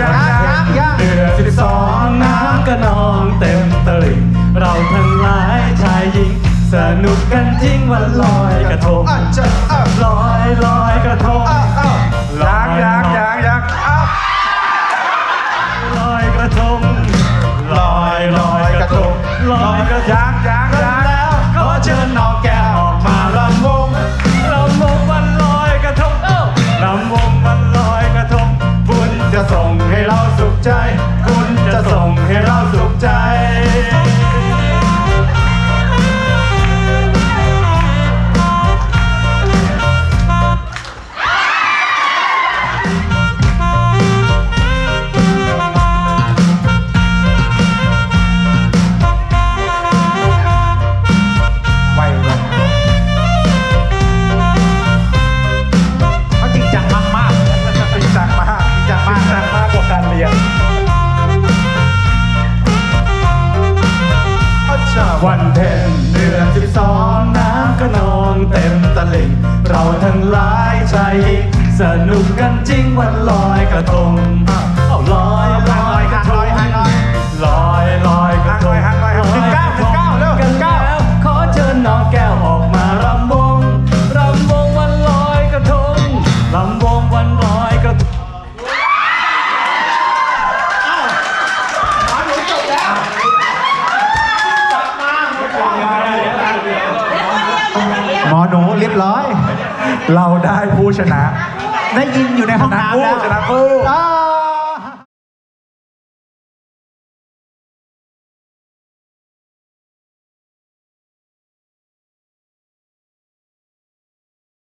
ยังยังเดือสิบสองน้ำกระนองเต็มตลิ่งเราทั้งหลายชายหญิง สนุกกันทิ้งวันลอยกระทงลอยลอยกระทงลอยยังยังยังลอยกระทงลอยลอยกระทงลอยกระทงยังยัง งให้เราสุขใจ คุณจะส่งให้เราสุขใจ วันเพ็ญเดือนสิบสองน้ำก็นองเต็มตลิ่ง เราทั้งหลายใจ สนุกกันจริงวันลอยกระทง หมอหนูเรียบร้อย เราได้ผู้ชนะ ได้ยินอยู่ในห้องน้ำแล้ว ชนะคู่ชนะคู่อ่า